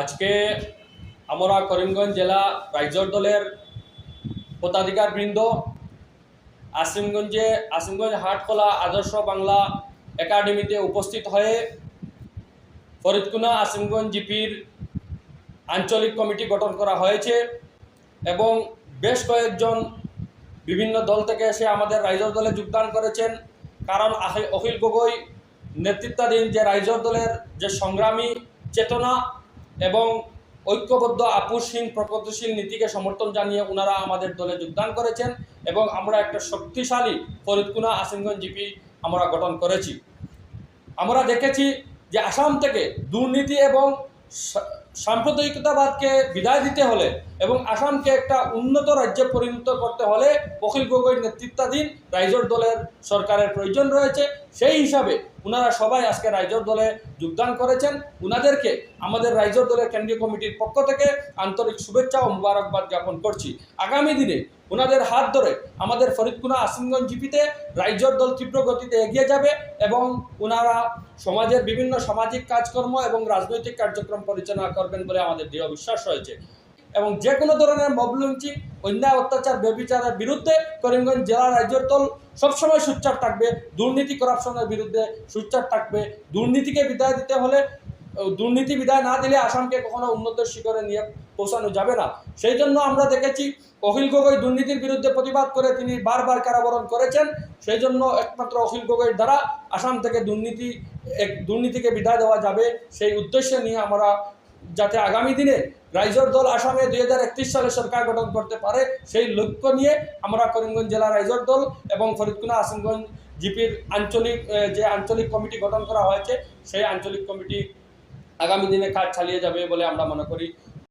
আজকে আমরা করিমগঞ্জ জেলা রাইজর দলের পদাধিকার বৃন্দ আসিমগঞ্জে আসিমগঞ্জ হাটখোলা আদর্শ বাংলা একাডেমিতে উপস্থিত হয়ে ফরিদকুনা আসিমগঞ্জ জিপির আঞ্চলিক কমিটি গঠন করা হয়েছে এবং বেশ কয়েকজন বিভিন্ন দল থেকে এসে আমাদের রাইজর দলে যোগদান করেছেন। কারণ অখিল গগৈ নেতৃত্বাধীন যে রাইজর দলের যে সংগ্রামী চেতনা এবং ঐক্যবদ্ধ আপুসহীন প্রগতিশীল নীতিকে সমর্থন জানিয়ে ওনারা আমাদের দলে যোগদান করেছেন এবং আমরা একটা শক্তিশালী ফরিদকুনা আসিমগঞ্জ জিপি আমরা গঠন করেছি। আমরা দেখেছি যে আসাম থেকে দুর্নীতি এবং সাম্প্রদায়িকতাবাদকে বিদায় দিতে হলে এবং আসামকে একটা উন্নত রাজ্যে পরিণত করতে হলে অখিল গগৈ নেতৃত্বাধীন রাইজর দলের সরকারের প্রয়োজন রয়েছে। সেই হিসাবে ওনারা সবাই আজকে রাইজর দলে যোগদান করেছেন। ওনাদেরকে আমাদের রাইজর দলের কেন্দ্রীয় কমিটির পক্ষ থেকে আন্তরিক শুভেচ্ছা ও মুবারকবাদ জ্ঞাপন করছি। আগামী দিনে ওনাদের হাত ধরে আমাদের ফরিদকুনা আসিমগঞ্জ জিপিতে রাইজর দল তীব্র গতিতে এগিয়ে যাবে এবং ওনারা সমাজের বিভিন্ন সামাজিক কাজকর্ম এবং রাজনৈতিক কার্যক্রম পরিচালনা করবেন বলে আমাদের দৃঢ় বিশ্বাস রয়েছে। এবং যে কোনো ধরনের মব অন্যায়, অত্যাচার, ব্যবিচারের বিরুদ্ধে করিমগঞ্জ জেলা রাজ্যের দল সবসময় সুচ্চার থাকবে। দুর্নীতি করাপশনের বিরুদ্ধে সুচ্চার থাকবে। দুর্নীতিকে বিদায় দিতে হলে দুর্নীতি বিদায় না দিলে আসামকে কখনো উন্নত শিখরে নিয়ে পৌঁছানো যাবে না। সেই জন্য আমরা দেখেছি, অখিল গগৈ দুর্নীতির বিরুদ্ধে প্রতিবাদ করে তিনি বারবার কারাবরণ করেছেন। সেই জন্য একমাত্র অখিল গগৈর দ্বারা আসাম থেকে দুর্নীতি, এক, দুর্নীতিকে বিদায় দেওয়া যাবে। সেই উদ্দেশ্য নিয়ে আমরা যাতে আগামী দিনে রাইজর দল আসামে দুই হাজার একত্রিশ সালে সরকার গঠন করতে পারে, সেই লক্ষ্য নিয়ে আমরা করিমগঞ্জ জেলা রাইজর দল এবং ফরিদকুনা আসিমগঞ্জ জিপির আঞ্চলিক যে আঞ্চলিক কমিটি গঠন করা হয়েছে, সেই আঞ্চলিক কমিটি আগামী দিনে কাজ চালিয়ে যাবে বলে আমরা মনে করি।